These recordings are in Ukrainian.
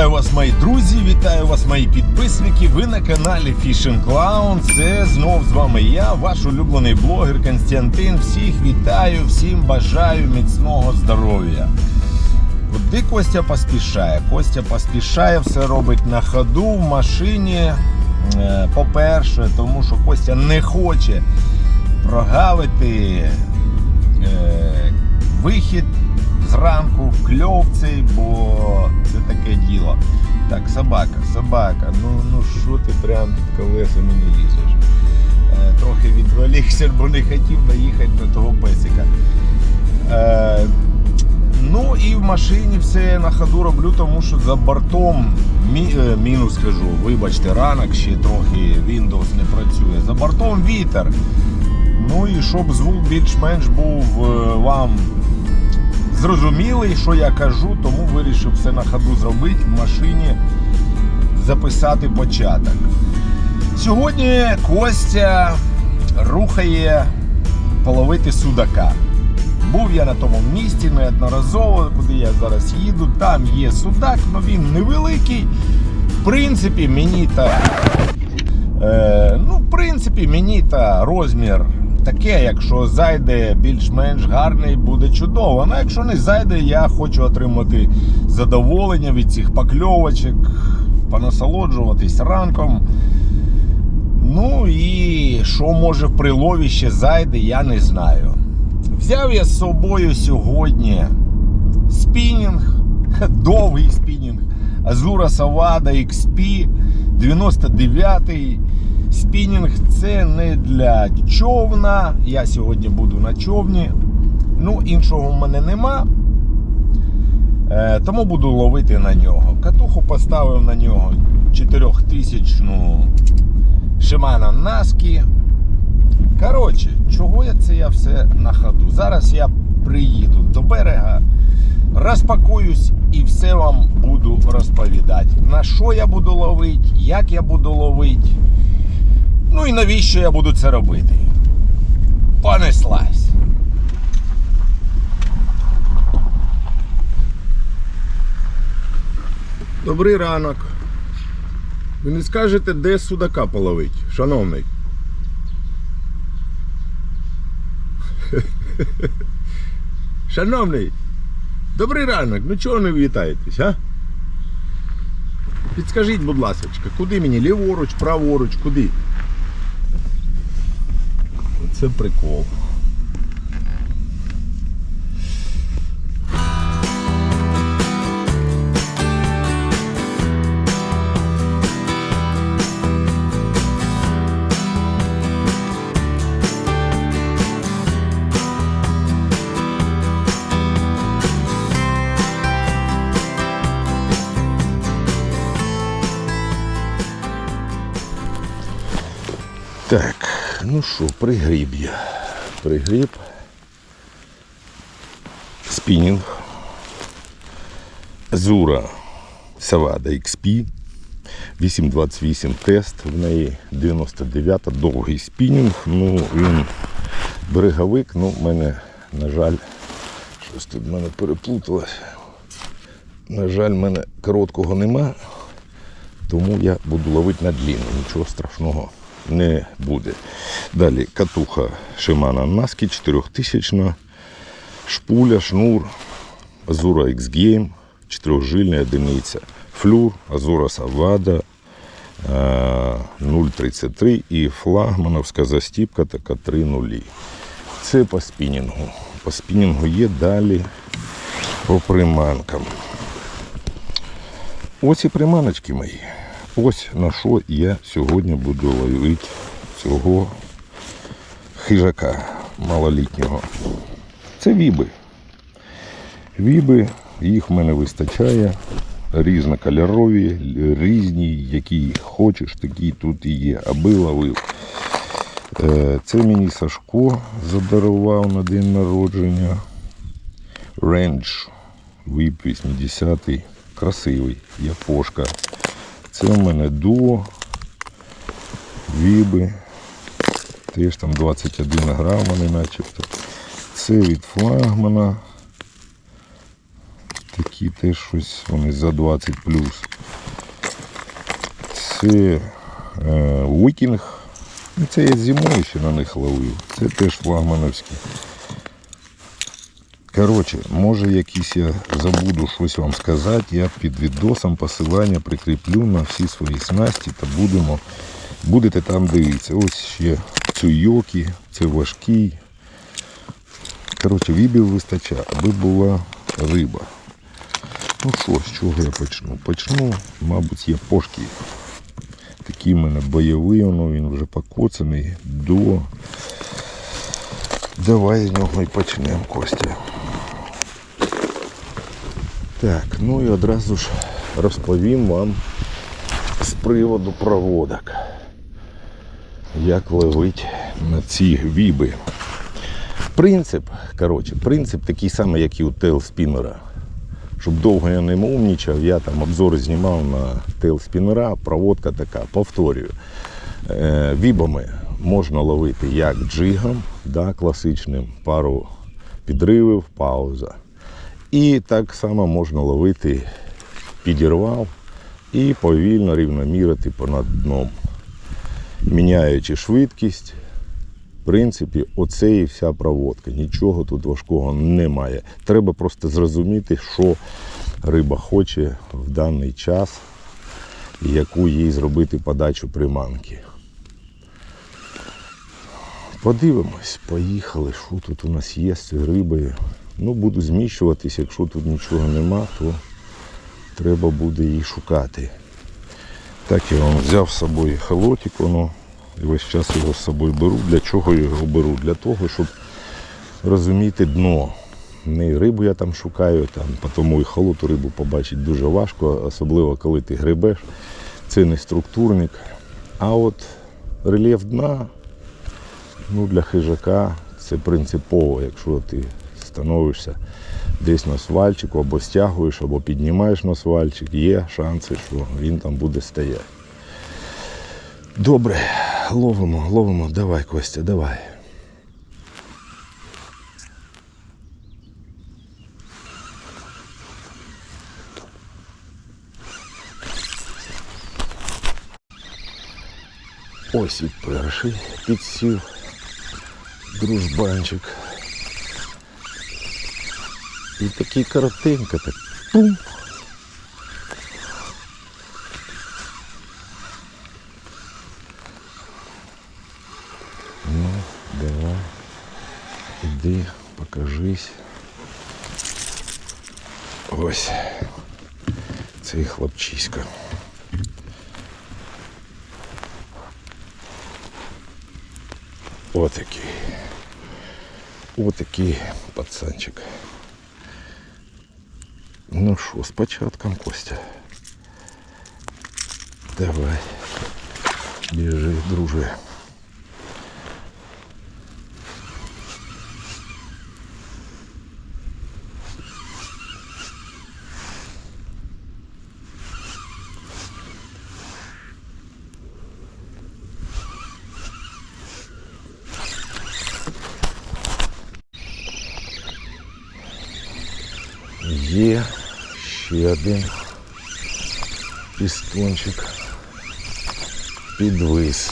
Вітаю вас, мої друзі, вітаю вас, мої підписники. Ви на каналі Fishing Clown. Це знов з вами я, ваш улюблений блогер Константин. Всіх вітаю, всім бажаю міцного здоров'я. Куди Костя поспішає? Костя поспішає, все робить на ходу в машині. Е, По-перше, тому що Костя не хоче прогавити е, вихід зранку, кльов цей, бо таке діло. Так, собака, собака, ну ну що ти прям під колеса мені лізеш? Е, трохи відволікся, бо не хотів наїхати на того песика. Е, ну і в машині все на ходу роблю, тому що за бортом мі, е, мінус кажу, вибачте, ранок ще трохи Windows не працює. За бортом вітер. Ну і щоб звук більш-менш був е, вам зрозумілий, що я кажу, тому вирішив все на ходу зробити в машині, записати початок. Сьогодні Костя рухає половити судака. Був я на тому місці неодноразово, куди я зараз їду. Там є судак, але він невеликий. В принципі, мені та Е, ну, в принципі, мені та розмір таке, якщо зайде більш-менш гарний, буде чудово. Ну, якщо не зайде, я хочу отримати задоволення від цих покльовочок, понасолоджуватись ранком. Ну і що може в прилові ще зайде, я не знаю. Взяв я з собою сьогодні спінінг, довгий спінінг Azura Savada XP 99 Спінінг це не для човна. Я сьогодні буду на човні. Ну, іншого в мене нема. Е, тому буду ловити на нього. Катуху поставив на нього 4000 Shimano Наски. Коротше, чого я це я все на ходу? Зараз я приїду до берега, розпакуюсь і все вам буду розповідати. На що я буду ловити, як я буду ловити. Ну і навіщо я буду це робити? Понеслась. Добрий ранок. Ви не скажете, де судака половить, шановний? Шановний, добрий ранок. Ну чого не вітаєтесь, а? Підскажіть, будь ласка, куди мені? Ліворуч, праворуч, куди? Це прикол. Ну що, пригріб я. Пригріб. Спінінг. Зура Савада XP. 828 тест, в неї 99 довгий спінінг. Ну, він береговик, ну, в мене, на жаль, щось тут в мене переплуталось. На жаль, в мене короткого нема, тому я буду ловити на длину, нічого страшного не буде. Далі катуха Shimano Наски 4000 шпуля, шнур, Azura X Game, 4-жильна одиниця, флюр, Azura Savada 0,33 і флагмановська застіпка така 3,0. Це по спінінгу. По спінінгу є далі по приманкам. Ось і приманочки мої. Ось на що я сьогодні буду ловити цього хижака малолітнього. Це віби. Віби, їх в мене вистачає. Різнокольорові, різні, які хочеш, такі тут і є. Аби ловив. Е, Це мені Сашко задарував на день народження. Рендж Віп 80-й. Красивий, япошка. Це у мене дуо, віби. Теж там 21 грам вони начебто. Це від флагмана. такі теж щось, вони за 20 Це е, Вікінг. Ну, Це я зимою ще на них ловив. Це теж флагмановські. Коротше, може якісь я забуду щось вам сказати. Я під відосом посилання прикріплю на всі свої снасті та будемо, будете там дивитися. Ось ще цуйоки, це важкий. Коротше, вібів вистачає, аби була риба. Ну що, з чого я почну? Почну, мабуть, є пошки. Такий в мене бойовий, воно він вже покоцаний до. Давай з нього і почнемо, Костя. Так, ну і одразу ж розповім вам з приводу проводок. Як ловить на ці віби. Принцип, коротше, принцип такий самий, як і у тейлспінера. Щоб довго я не мовнічав, я там обзори знімав на тейлспінера, проводка така, повторюю. Е, Вібами можна ловити як джигом, да, класичним, пару підривів, пауза. І так само можна ловити підірвав і повільно рівномірити понад дном. Міняючи швидкість, в принципі, оце і вся проводка. Нічого тут важкого немає. Треба просто зрозуміти, що риба хоче в даний час і яку їй зробити подачу приманки. Подивимось, поїхали, що тут у нас є з рибою. Ну, буду зміщуватись, якщо тут нічого нема, то треба буде її шукати. Так я вам взяв з собою халотик, воно, і весь час його з собою беру. Для чого я його беру? Для того, щоб розуміти дно. Не рибу я там шукаю, там, тому і холоту рибу побачити дуже важко, особливо коли ти грибеш. Це не структурник. А от рельєф дна ну, для хижака це принципово, якщо ти становишся десь на свальчику, або стягуєш, або піднімаєш на свальчик, є шанси, що він там буде стояти. Добре, ловимо, ловимо. Давай, Костя, давай. Ось і перший підсів дружбанчик. І такий коротенько, так пум. Ну, давай. Іди, покажись. Ось цей хлопчисько. Отакий. Отакий пацанчик. Ну що, з початком, Костя. Давай. Біжи, друже. Є ще один пістончик. Підвис.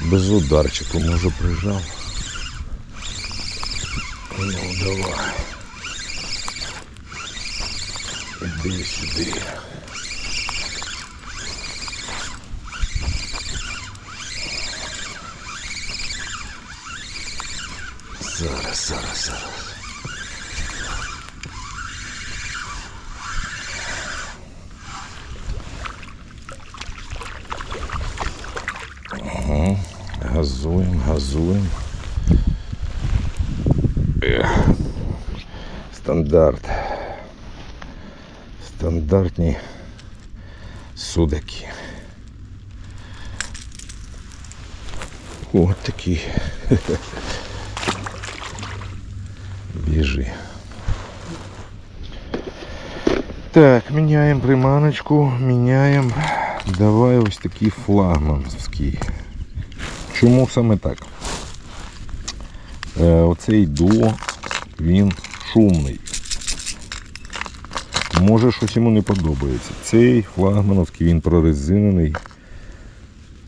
Без ударчику, може прижав. Ну давай. Іди сюди. Зараз, зараз, зараз. Газуємо, газуємо. Ех. Стандарт. Стандартні судаки. От такі. Біжи. Так, міняємо приманочку, міняємо. Давай ось такий флагманський. Чому саме так? Е, оцей дуо, він шумний. Може щось йому не подобається. Цей флагмановський він прорезинений.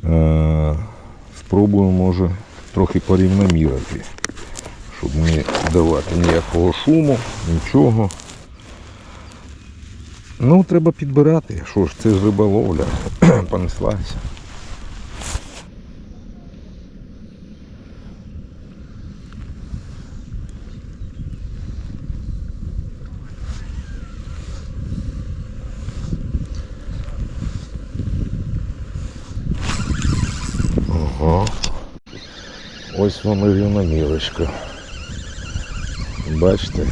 Е, Спробуємо, може, трохи порівномірити, щоб не давати ніякого шуму, нічого. Ну, треба підбирати. Що ж, це ж риболовля. Понеслася. Ось вам і рівномірочка. Бачите?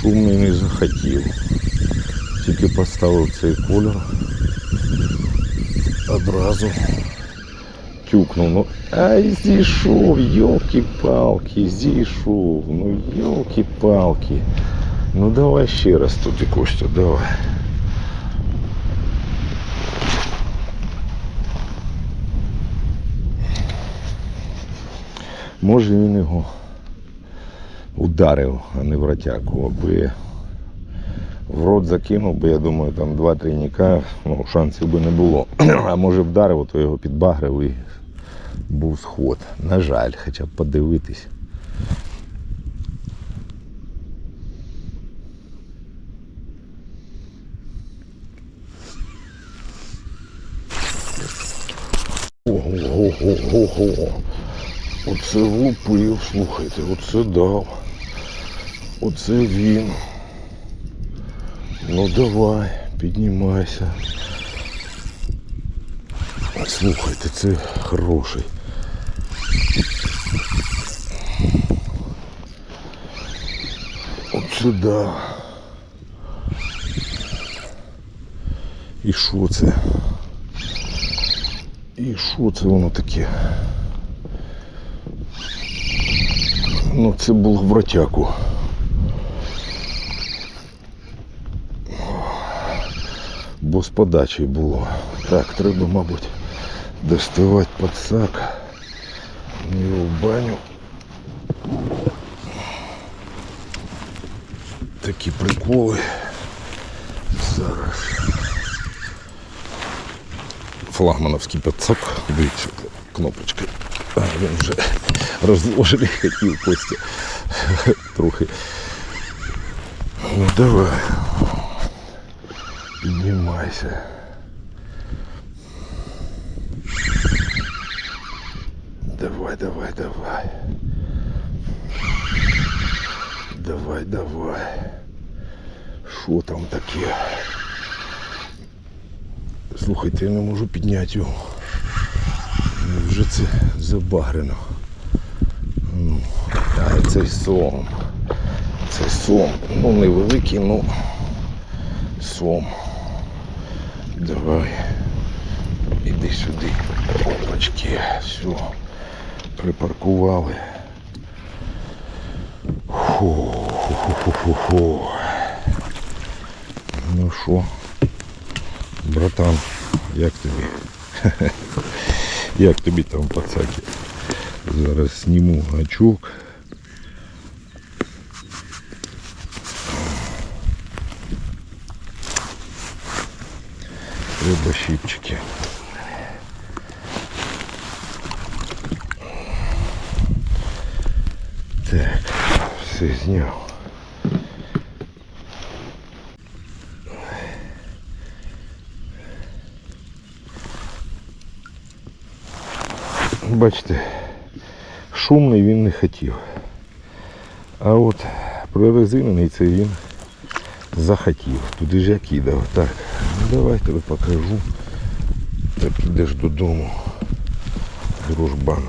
Шумний не захотів. Тільки поставив цей колір. Одразу тюкнув. Ну, ай, зійшов, йолки-палки, зійшов. Ну йолки-палки. Ну давай ще раз тут Костя, давай. Може він його ударив, а не вратяку, аби в рот закинув, бо я думаю, там два трійника, ну, шансів би не було. А може вдарив, то його підбагрив і був сход. На жаль, хоча б подивитись. Оце влупив, слухайте, оце дав. Оце він. Ну давай, піднімайся. Слухайте, це хороший. Оце да. І що це? І що це воно таке? Ну, це було в ротяку. Бо з подачі було. Так, треба, мабуть, доставати подсак. Його в баню. Такі приколи. Зараз. Флагмановський подсак. Дивіться, кнопочка. А, він вже розложений, хотів Костя. Трохи. Ну давай. Піднімайся. Давай, давай, давай. Давай, давай. Що там таке? Слухайте, я не можу підняти його. Вже це забагрено. А цей сом. Це сом. Ну невеликий, ну сом. Давай. Іди сюди. Опачки. Все. Припаркували. Фу-фу-фу-фу-фу. Ну що, братан, як тобі? Як тобі там пацаки? Зараз зніму гачок. Треба щипчики. Так, все зняв. Бачите, шумний він не хотів. А от прорезинений це він захотів. Туди ж я кидав. Так, давай тебе покажу. Так ідеш додому. Дружбан.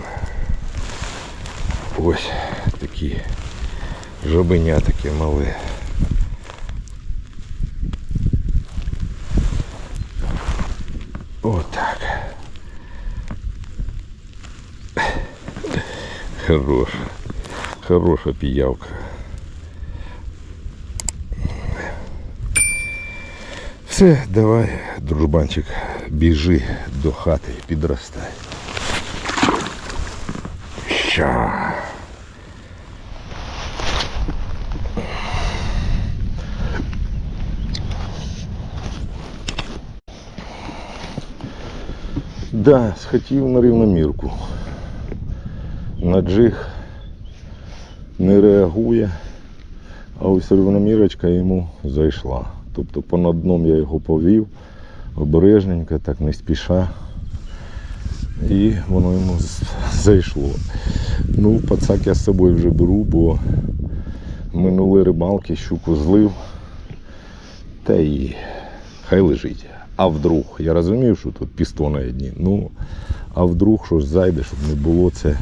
Ось такі жабеня таке мале. Отак. Хороша. Хороша пиявка. Все, давай, дружбанчик, біжи до хати, підростай. Ща. Да, схотів на рівномірку. На джиг не реагує, а ось рівномірочка йому зайшла. Тобто понад дном я його повів обережненько, так не спіша. І воно йому зайшло. Ну, пацак я з собою вже беру, бо минули рибалки, щуку злив. Та і хай лежить. А вдруг, я розумів, що тут пістони одні. Ну, а вдруг щось зайде, щоб не було це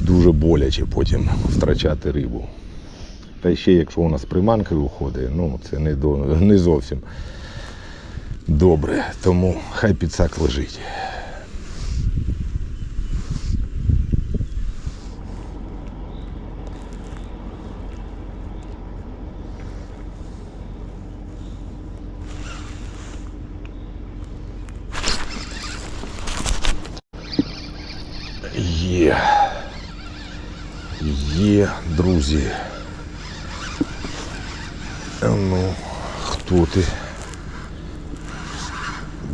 дуже боляче потім втрачати рибу. Та ще якщо вона з приманки виходить, ну це не, до, не зовсім добре. Тому хай підсак лежить. Є. Є, друзі. Ну, хто ти?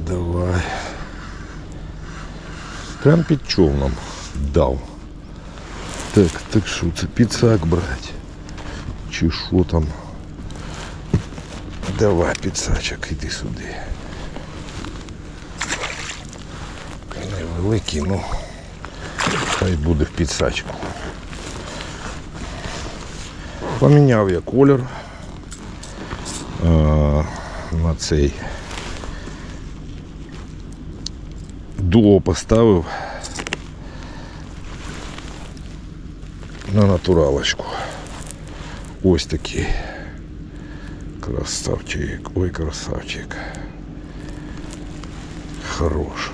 Давай. Прям під човном дав. Так, так що це підсак брать? Чи що там? Давай, підсачок, іди сюди. Невеликий, ну. Хай буде в підсачку. Поміняв я колір на цей дуо поставив на натуралочку. Ось такий красавчик. Ой, красавчик. Хорош.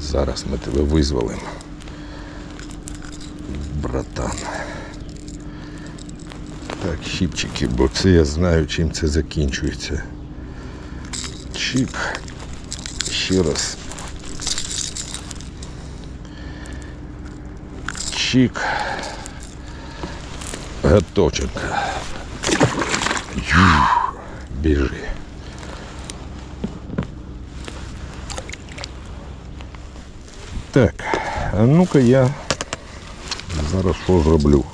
Зараз ми тебе визволимо. Братан. Так, щіпчики, бо це я знаю, чим це закінчується. Чіп. Ще раз. Чик. Готовченко. Ю. Біжи. Так, а ну-ка я зараз що зроблю.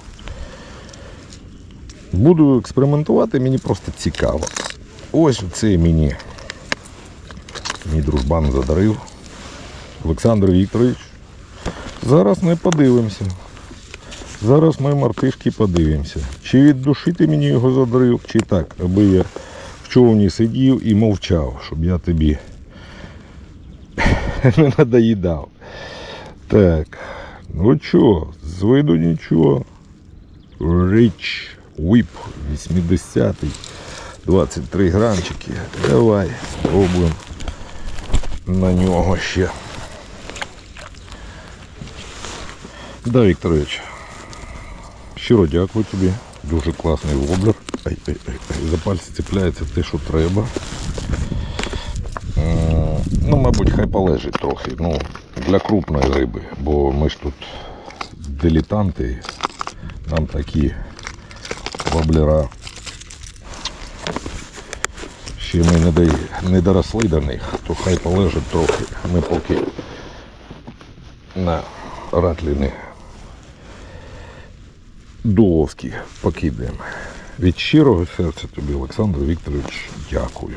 Буду експериментувати, мені просто цікаво. Ось це мені мій дружбан задарив. Олександр Вікторович. Зараз ми подивимося. Зараз ми мартишки подивимося. Чи від душі ти мені його задарив, чи так, аби я в човні сидів і мовчав, щоб я тобі не надоїдав. Так, ну що, з виду нічого. Річ Whip 80 23 грамчики. Давай спробуємо на нього ще. Да, Вікторович, щиро дякую тобі. Дуже класний воблер. Ай, ай, ай. За пальці цепляється те, що треба. Ну, мабуть, хай полежить трохи. Ну, для крупної риби, бо ми ж тут дилетанти, нам такі воблера. Ще ми не, до, не доросли до них, то хай полежить трохи. Ми поки на ратліни Дуловські покидаємо. Від щирого серця тобі, Олександр Вікторович, дякую.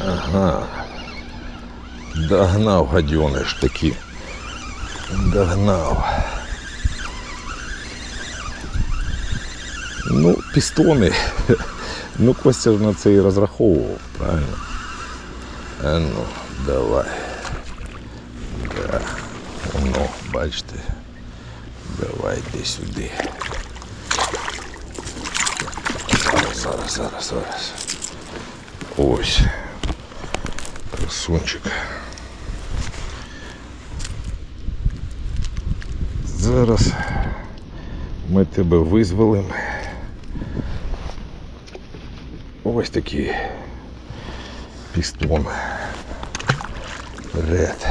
Ага. Догнав гадьониш таки. Догнав. Ну, пістони. Ну, Костя ж на це і розраховував, правильно? А ну, давай. Да. Ну, бачите. Давай йди сюди. Зараз, зараз, зараз, зараз. Ось. Красунчик. зараз ми тебе визволимо. Ось такий пістон. Ред.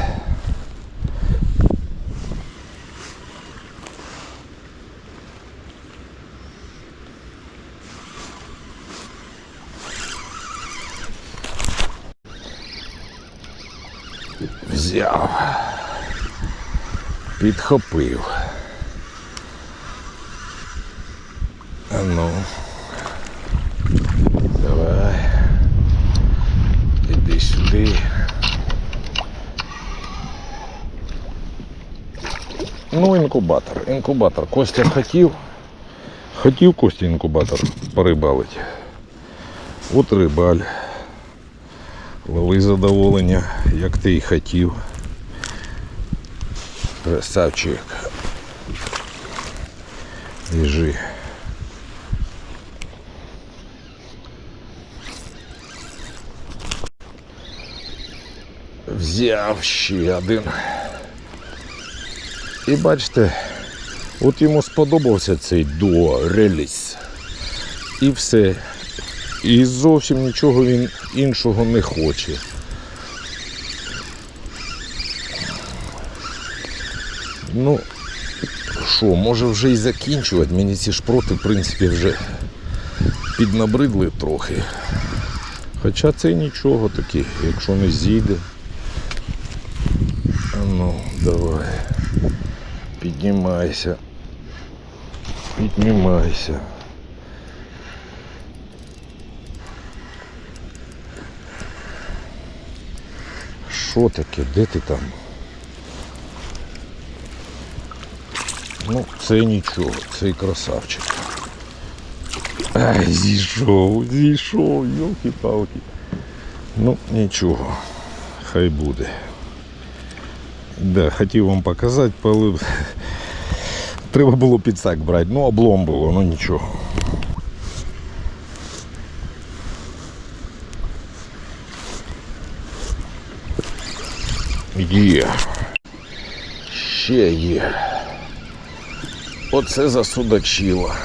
Взяв, підхопив. Ну. Давай. Іди сюди. Ну, інкубатор. Інкубатор. Костя хотів. Хотів Костя інкубатор порибалити. От рибаль. Лови задоволення, як ти і хотів. Красавчик. Лежи. Взяв ще один. І бачите, от йому сподобався цей дуо реліз. І все. І зовсім нічого він іншого не хоче. Ну, що, може вже і закінчувати. Мені ці шпроти, в принципі, вже піднабридли трохи. Хоча це нічого таки, якщо не зійде. Давай. Піднімайся. Піднімайся. Що таке? Де ти там? Ну, це нічого, цей красавчик. Ай, зійшов, зійшов, йолки-палки. Ну, нічого, хай буде. Да, хотів вам показати, але треба було підсак брати. Ну, облом було, ну нічого. Є. Ще є. Оце засудачило.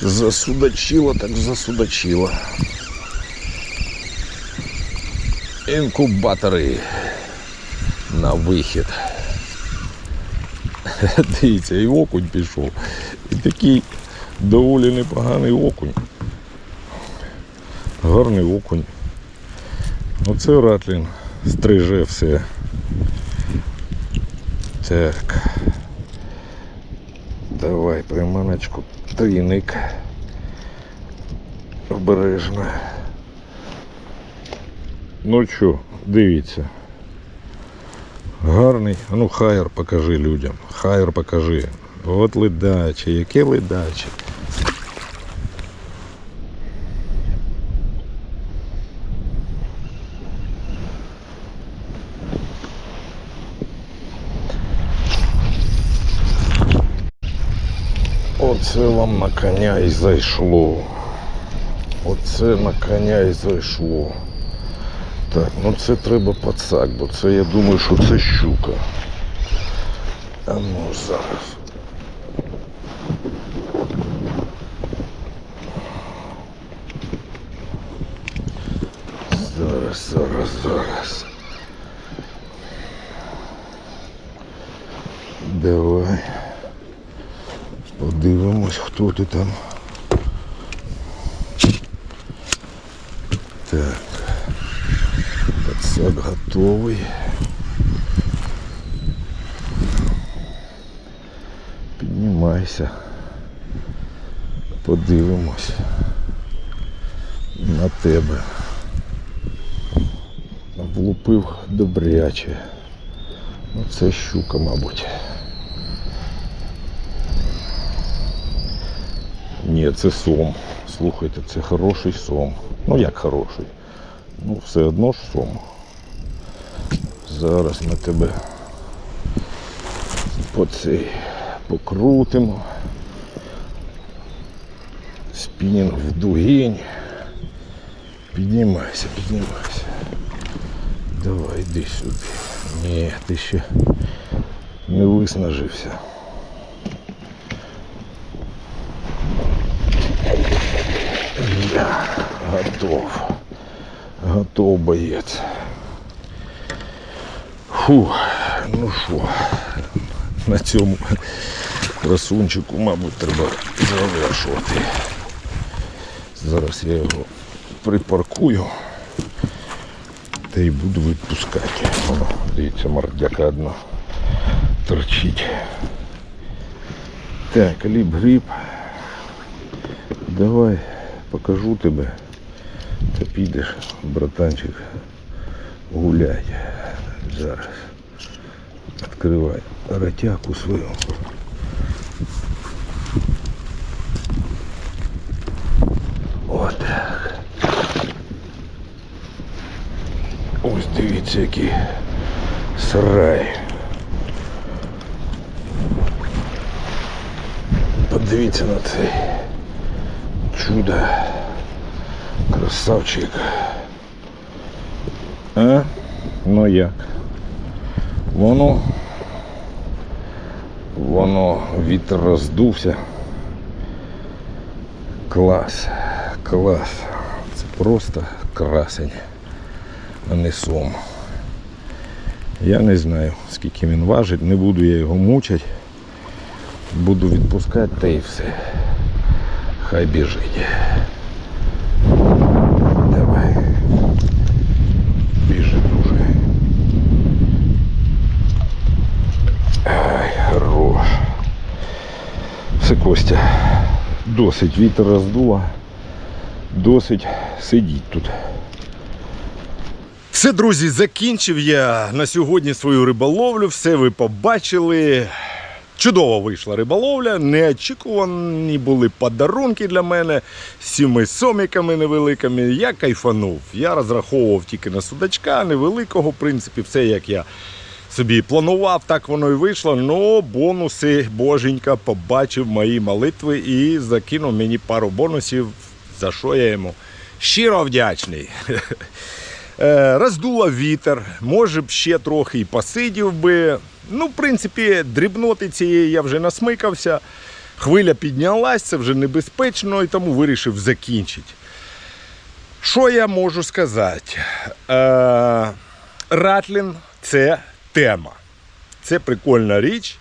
Засудачило, так засудачило. Інкубатори на вихід. Дивіться, і окунь пішов. І такий доволі непоганий окунь. Гарний окунь. Оце Ратлін стриже все. Так. Давай приманочку. Трійник. Обережно. Ну що, дивіться. Гарний. Ну хайер покажи людям. Хайер покажи. От ледаче, яке ледаче. Оце вам на коня і зайшло. Оце на коня і зайшло. Так, ну це треба пацак, бо це я думаю, що це щука. А ну зараз. Зараз, зараз, зараз. Давай. Подивимось, хто ти там. Так. Пацак готовий. Піднімайся. Подивимось на тебе. Влупив добряче. Ну це щука, мабуть. Ні, це сом. Слухайте, це хороший сом. Ну як хороший? Ну все одно ж сом. Зараз ми тебе по цей покрутимо. Спінінг в дугінь. Піднімайся, піднімайся. Давай, йди сюди. Ні, ти ще не виснажився. Я готов. Готов боєць. Фу, ну що, на цьому красунчику, мабуть, треба завершувати. Зараз я його припаркую. Та й буду відпускати. О, дивіться, мордяка одна торчить. Так, ліп гриб. Давай покажу тебе. Та підеш, братанчик, гуляй. Зараз. Відкривай ротяку свою. Отак. Ось дивіться, який сарай. Подивіться на цей чудо. Красавчик. А? Ну як? Воно. Воно вітер роздувся. Клас. Клас. Це просто красень, а не сом. Я не знаю, скільки він важить, не буду я його мучити. Буду відпускати та і все. Хай біжить. Давай. Біжи дуже. Ай, хорош. Все, Костя. Досить вітер роздуло. Досить сидіть тут. Все, друзі, закінчив я на сьогодні свою риболовлю. Все ви побачили. Чудово вийшла риболовля, неочікувані були подарунки для мене з цими соміками невеликими. Я кайфанув. Я розраховував тільки на судачка, невеликого, в принципі, все як я собі планував, так воно і вийшло. Ну, бонуси боженька побачив мої молитви і закинув мені пару бонусів, за що я йому щиро вдячний. Е, Роздуло вітер, може б ще трохи і посидів би. Ну, в принципі, дрібноти цієї я вже насмикався. Хвиля піднялась, це вже небезпечно і тому вирішив закінчити. Що я можу сказати? Е, Ратлін це тема. Це прикольна річ.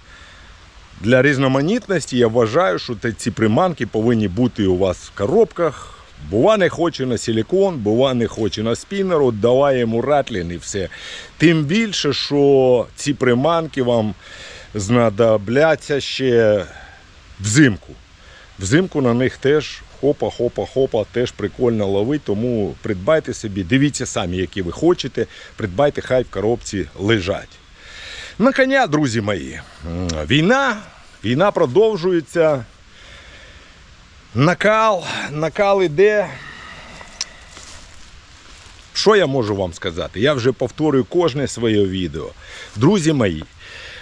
Для різноманітності я вважаю, що ці приманки повинні бути у вас в коробках. Бува не хоче на силікон, бува не хоче на спіннер, от давай йому ратлін і все. Тим більше, що ці приманки вам знадобляться ще взимку. Взимку на них теж хопа, хопа, хопа, теж прикольно ловить, тому придбайте собі, дивіться самі, які ви хочете, придбайте, хай в коробці лежать. На коня, друзі мої. Війна, війна продовжується. Накал, накал іде. Що я можу вам сказати? Я вже повторюю кожне своє відео. Друзі мої,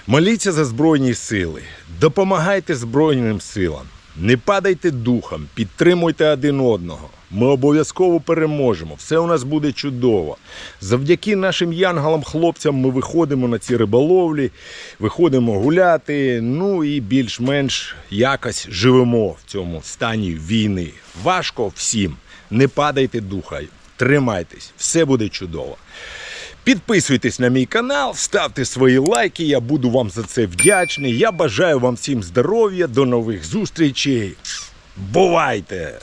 моліться за Збройні сили, допомагайте Збройним силам, не падайте духом, підтримуйте один одного. Ми обов'язково переможемо. Все у нас буде чудово. Завдяки нашим янголам-хлопцям ми виходимо на ці риболовлі, виходимо гуляти, ну і більш-менш якось живемо в цьому стані війни. Важко всім. Не падайте духа, тримайтесь, все буде чудово. Підписуйтесь на мій канал, ставте свої лайки, я буду вам за це вдячний. Я бажаю вам всім здоров'я, до нових зустрічей. Бувайте!